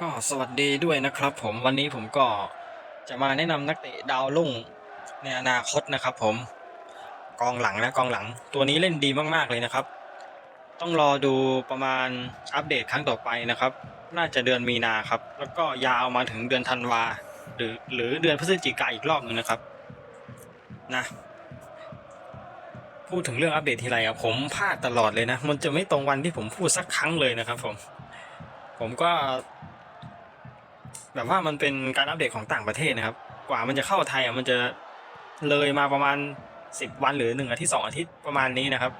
ก็สวัสดีด้วยนะครับ ผมวันนี้ผมก็จะมาแนะนำนักเตะดาวรุ่งในอนาคตนะครับ ผม กองหลังนะกองหลัง ตัวนี้เล่นดีมากๆเลยนะครับ ต้องรอดูประมาณอัปเดตครั้งต่อไปนะครับ น่าจะเดือนมีนาครับ แล้วก็ยาวมาถึงเดือนธันวาหรือหรือเดือนพฤศจิกาอีกรอบหนึ่งนะครับนะพูดถึงเรื่องอัปเดตทีไรอะผมพลาดตลอดเลยนะ มันจะไม่ตรงวันที่ผมพูดสักครั้งเลยนะครับ ผม ผมก็ แบบว่ามันเป็นการอัปเดตของต่างประเทศนะครับ กว่ามันจะเข้าไทยอะมันจะเลยมาประมาณสิบวันหรือหนึ่งอาทิตย์สองอาทิตย์ประมาณนี้นะครับ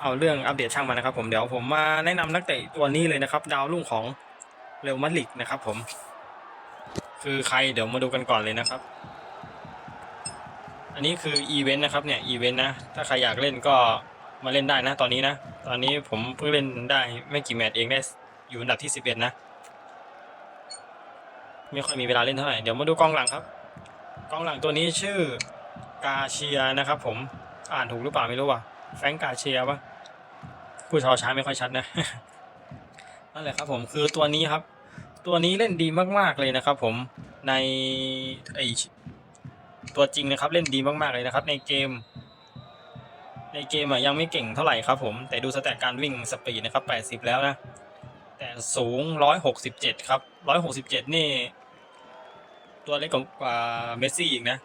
เอาเรื่องอัปเดตช่างมันะครับ ผมเดี๋ยวผมมาแนะนำนักเตะตัวนี้เลยนะครับ ดาวรุ่งของเรอัลมาดริดนะครับ ผม คือใครเดี๋ยวมาดูกันก่อนเลยนะครับ อันนี้คืออีเวนต์นะครับเนี่ยอีเวนต์นะถ้าใครอยากเล่นก็มาเล่นได้นะ ตอนนี้นะ ตอนนี้ผมเพิ่งเล่นได้ไม่กี่แมตช์เองได้อยู่อันดับที่สิบเอ็ดนะ ไม่ค่อยมีเวลาเล่นเท่าไหร่ เดี๋ยวมาดูกองหลังครับ กองหลังตัวนี้ชื่อกาเชียนะครับผม อ่านถูกหรือเปล่าไม่รู้ว่ะ แฟงกาเชียปะพูดชอช้าไม่ค่อยชัดนะ นั่นแหละครับผมคือตัวนี้ครับ ตัวนี้เล่นดีมากๆเลยนะครับ ผมในไอตัวจริงนะครับเล่นดีมากๆเลยนะครับ ในเกม ในเกมอะยังไม่เก่งเท่าไหร่ครับผมแต่ดูสแตทการวิ่งสปีดนะครับ 80 แล้วนะ สูง 167 ครับ 167 นี่ ตัวเล็กกว่าเมสซี่อีกนะ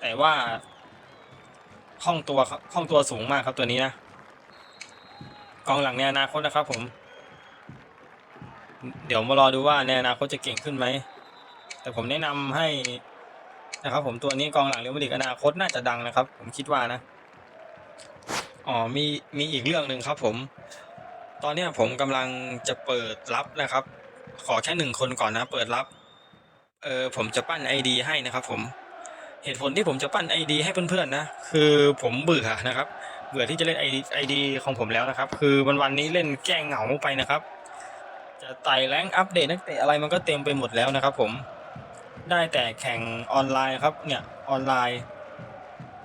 แต่ว่าคล่องตัวครับคล่องตัวสูงมากครับตัวนี้นะกองหลังในอนาคตนะครับผม เดี๋ยวมารอดูว่าในอนาคตจะเก่งขึ้นไหม แต่ผมแนะนำให้นะครับ ผมตัวนี้กองหลังเรอัลมาดริดอนาคตน่าจะดังนะครับ ผมคิดว่านะอ๋อมีมีอีกเรื่องหนึ่งครับ ผม ตอนนี้ผมกำลังจะเปิดรับนะครับ ขอแค่หนึ่งคนก่อนนะ เปิดรับ เออผมจะปั้นไอดีให้นะครับ ผม เหตุผลที่ผมจะปั้นไอดีให้เพื่อนๆนะ คือผมเบื่อนะครับ เบื่อที่จะเล่นไอดีของผมแล้วนะครับ คือวันวันๆนี้เล่นแกล้งเหงาไปนะครับ จะไต่แรงอัปเดตนักเตะอะไรมันก็เต็มไปหมดแล้วนะครับ ผม ได้แต่แข่งออนไลน์ครับ เนี่ยออนไลน์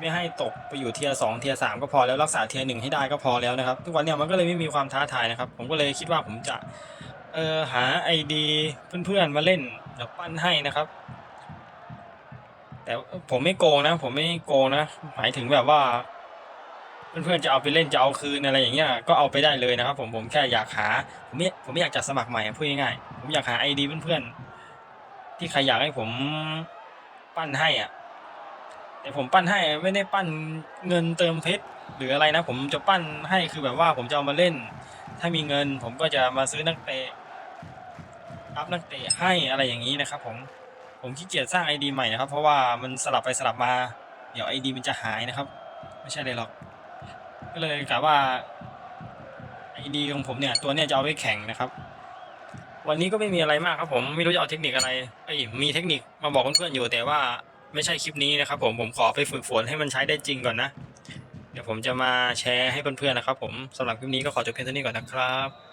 ไม่ให้ตกไปอยู่เทียร์สองเทียร์สามก็พอแล้วรักษาเทียร์หนึ่งให้ได้ก็พอแล้วนะครับ ทุกวันเนี้ยมันก็เลยไม่มีความท้าทายนะครับ ผมก็เลยคิดว่าผมจะเออหาไอดีเพื่อนๆมาเล่นเดี๋ยวปั้นให้นะครับ แต่ผมไม่โกงนะ ผมไม่โกงนะหมายถึงแบบว่า เพื่อนๆจะเอาไปเล่นจะเอาคืนอะไรอย่างเงี้ยก็เอาไปได้เลยนะครับ ผมผมแค่อยากหาผมไม่ผมไม่อยากจะสมัครใหม่พูดง่ายๆผมอยากหาไอดีเพื่อนๆที่ใครอยากให้ผมปั้นให้อะ แต่ผมปั้นให้ไม่ได้ปั้นเงินเติมเพชรหรืออะไรนะ ผมจะปั้นให้คือแบบว่าผมจะเอามาเล่น ถ้ามีเงินผมก็จะมาซื้อนักเตะอัพนักเตะให้อะไรอย่างนี้นะครับ ผมผมขี้เกียจสร้างไอดีใหม่นะครับ เพราะว่ามันสลับไปสลับมา เดี๋ยวไอดีมันจะหายนะครับ ไม่ใช่เลยหรอก ก็เลยกะว่าไอดีของผมเนี่ยตัวเนี้ยจะเอาไปแข่งนะครับ วันนี้ก็ไม่มีอะไรมากครับ ผมไม่รู้จะเอาเทคนิคอะไรไอยมีเทคนิคมาบอกเพื่อนๆอยู่แต่ว่า ไม่ใช่คลิปนี้นะครับผมผมขอไปฝึกฝนให้มันใช้ได้จริงก่อนนะ เดี๋ยวผมจะมาแชร์ให้เพื่อนๆนะครับผมสำหรับคลิปนี้ก็ขอจบเพียงเท่านี้ก่อนนะครับ